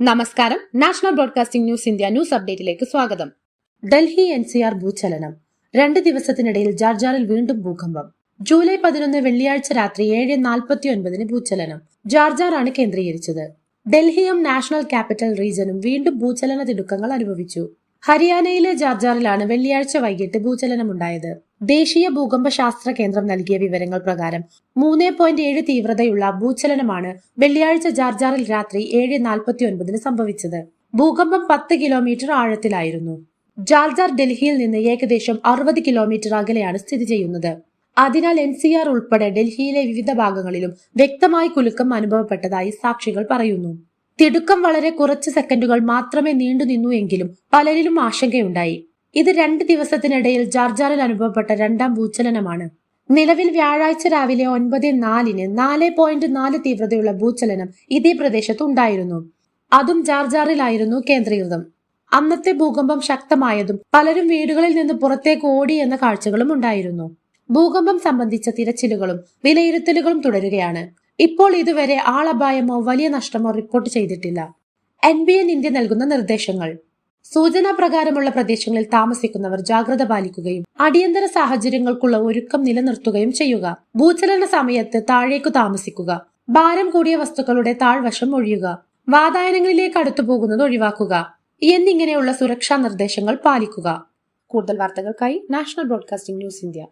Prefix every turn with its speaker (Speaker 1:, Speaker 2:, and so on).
Speaker 1: നമസ്കാരം. National broadcasting news India news അപ്ഡേറ്റിലേക്ക് സ്വാഗതം. Delhi N C R ഭൂചലനം. രണ്ട് ദിവസത്തിനിടയിൽ ജാർജാറിൽ വീണ്ടും ഭൂകമ്പം. ജൂലൈ പതിനൊന്ന് വെള്ളിയാഴ്ച രാത്രി ഏഴ് നാൽപ്പത്തി ഒൻപതിന് ഭൂചലനം. ജാർജാറാണ് കേന്ദ്രീകരിച്ചത്. ഡൽഹിയും നാഷണൽ ക്യാപിറ്റൽ റീജനും വീണ്ടും ഭൂചലന തിടുക്കങ്ങൾ അനുഭവിച്ചു. ഹരിയാനയിലെ ജാർജാറിലാണ് വെള്ളിയാഴ്ച വൈകിട്ട് ഭൂചലനമുണ്ടായത്. ദേശീയ ഭൂകമ്പ ശാസ്ത്ര കേന്ദ്രം നൽകിയ വിവരങ്ങൾ പ്രകാരം മൂന്ന് പോയിന്റ് ഏഴ് തീവ്രതയുള്ള ഭൂചലനമാണ് വെള്ളിയാഴ്ച ജാർജാറിൽ രാത്രി ഏഴ് നാൽപ്പത്തി ഒൻപതിന് സംഭവിച്ചത്. ഭൂകമ്പം പത്ത് കിലോമീറ്റർ ആഴത്തിലായിരുന്നു. ജാർജാർ ഡൽഹിയിൽ നിന്ന് ഏകദേശം അറുപത് കിലോമീറ്റർ അകലെയാണ് സ്ഥിതി ചെയ്യുന്നത്. അതിനാൽ എൻ സി ആർ ഉൾപ്പെടെ ഡൽഹിയിലെ വിവിധ ഭാഗങ്ങളിലും വ്യക്തമായി കുലുക്കം അനുഭവപ്പെട്ടതായി സാക്ഷികൾ പറയുന്നു. തിടുക്കം വളരെ കുറച്ച് സെക്കൻഡുകൾ മാത്രമേ നീണ്ടു നിന്നു എങ്കിലും പലരിലും ആശങ്കയുണ്ടായി. ഇത് രണ്ട് ദിവസത്തിനിടയിൽ ജാർജാറിൽ അനുഭവപ്പെട്ട രണ്ടാം ഭൂചലനമാണ്. നിലവിൽ വ്യാഴാഴ്ച രാവിലെ ഒൻപത് നാലിന് നാല് പോയിന്റ് നാല് തീവ്രതയുള്ള ഭൂചലനം ഇതേ പ്രദേശത്ത് ഉണ്ടായിരുന്നു. അതും ജാർജാറിലായിരുന്നു കേന്ദ്രീകൃതം. അന്നത്തെ ഭൂകമ്പം ശക്തമായതും പലരും വീടുകളിൽ നിന്ന് പുറത്തേക്ക് ഓടി എന്ന കാഴ്ചകളും ഉണ്ടായിരുന്നു. ഭൂകമ്പം സംബന്ധിച്ച തിരച്ചിലുകളും വിലയിരുത്തലുകളും തുടരുകയാണ്. ഇപ്പോൾ ഇതുവരെ ആളപായമോ വലിയ നഷ്ടമോ റിപ്പോർട്ട് ചെയ്തിട്ടില്ല. എൻ ബി എൻ ഇന്ത്യ നൽകുന്ന നിർദ്ദേശങ്ങൾ. സൂചനാ പ്രകാരമുള്ള പ്രദേശങ്ങളിൽ താമസിക്കുന്നവർ ജാഗ്രത പാലിക്കുകയും അടിയന്തര സാഹചര്യങ്ങൾക്കുള്ള ഒരുക്കം നിലനിർത്തുകയും ചെയ്യുക. ഭൂചലന സമയത്ത് താഴേക്കു താമസിക്കുക. ഭാരം കൂടിയ വസ്തുക്കളുടെ താഴ്വശം ഒഴിയുക. വാതായനങ്ങളിലേക്ക് അടുത്തു പോകുന്നത് ഒഴിവാക്കുക. എന്നിങ്ങനെയുള്ള സുരക്ഷാ നിർദ്ദേശങ്ങൾ പാലിക്കുക. കൂടുതൽ വാർത്തകൾക്കായി നാഷണൽ ബ്രോഡ്കാസ്റ്റിംഗ് ന്യൂസ് ഇന്ത്യ.